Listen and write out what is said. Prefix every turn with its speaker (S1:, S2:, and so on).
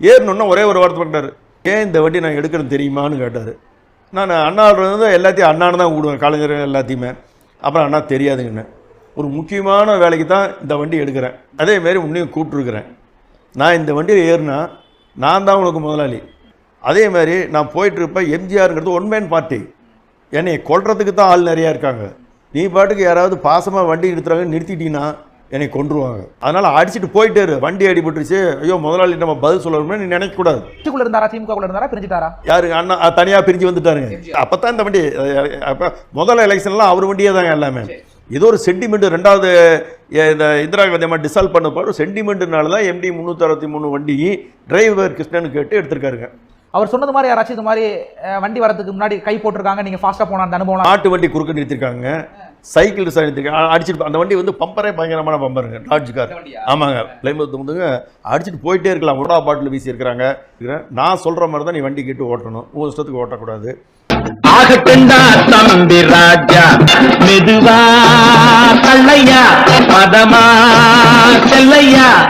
S1: ஏறணுன்னா ஒரே ஒரு வார்த்தை பண்ணிட்டார் ஏன் இந்த வண்டி நான் எடுக்கிறேன்னு தெரியுமான்னு கேட்டார். நான் அண்ணா வந்து எல்லாத்தையும் அண்ணான்னு தான் கூடுவேன் கலைஞர் எல்லாத்தையுமே. அப்புறம் அண்ணா தெரியாதுங்கண்ணே ஒரு முக்கியமான வேலைக்கு தான் இந்த வண்டி எடுக்கிறேன். அதேமாரி உன்னையும் கூப்பிட்ருக்குறேன் நான் இந்த வண்டியில் ஏறினா நான் தான் உனக்கு முதலாளி. அதே மாதிரி நான் போயிட்டுருப்பேன் எம்ஜிஆருங்கிறது ஒன் மேன் பார்ட்டி என்னை கொள்றதுக்கு தான் ஆள் நிறையா இருக்காங்க. நீ பாட்டுக்கு யாராவது பாசமாக வண்டி நிறுத்துறாங்கன்னு நிறுத்திட்டீங்கன்னா என்னை கொன்றுவாங்க. அதனால் அடிச்சுட்டு போயிட்டே இரு. வண்டி அடிபட்டுருச்சு. ஐயோ முதலாளி நம்ம பதில் சொல்லணும்னு நீ நினைக்கக்கூடாது.
S2: கட்சிக்குள்ள இருந்தாரா திமுக குள்ள இருந்தாரா பிரிஞ்சுட்டாரா?
S1: யாரு? அண்ணா தனியாக பிரிஞ்சு வந்துட்டாருங்க. அப்போ தான் இந்த வண்டி அப்போ முதல் எலெக்ஷன்லாம் அவர் வண்டியே தாங்க எல்லாமே. ஏதோ ஒரு சென்டிமெண்ட் ரெண்டாவது இந்த இந்திரா காந்தி அம்மா டிசால்வ் பண்ண பாரு சென்டிமெண்ட்னால தான் எம்டி முந்நூற்றி அறுபத்தி மூணு வண்டி டிரைவர் கிருஷ்ணன் கேட்டு எடுத்திருக்காருங்க.
S2: அவர் சொன்னது மாதிரி யாராச்சும் இந்த மாதிரி வண்டி வரதுக்கு முன்னாடி கை போட்டிருக்காங்க. நீங்க ஃபாஸ்டா போன அந்த அனுபவம்
S1: மாட்டு வண்டி குறுக்க நிறுத்திருக்காங்க. சைக்கிள் டிசைன் அடிச்சிட்டு அந்த வண்டி வந்து பம்பரே பயங்கரமான பம்பருங்க டாட்ஜ் கார் ஆமாங்க. பிளைமூத் வந்துங்க அடிச்சுட்டு போயிட்டே இருக்கலாம். உடா பாட்டில் வீசி இருக்கிறாங்க. நான் சொல்கிற மாதிரி தான் நீ வண்டி கேட்டு ஓட்டணும். உன் இஷ்டத்துக்கு ஓட்டக்கூடாது.
S3: தம்பி ராஜா. மெதுவா தள்ளையா பதமா செல்லையா.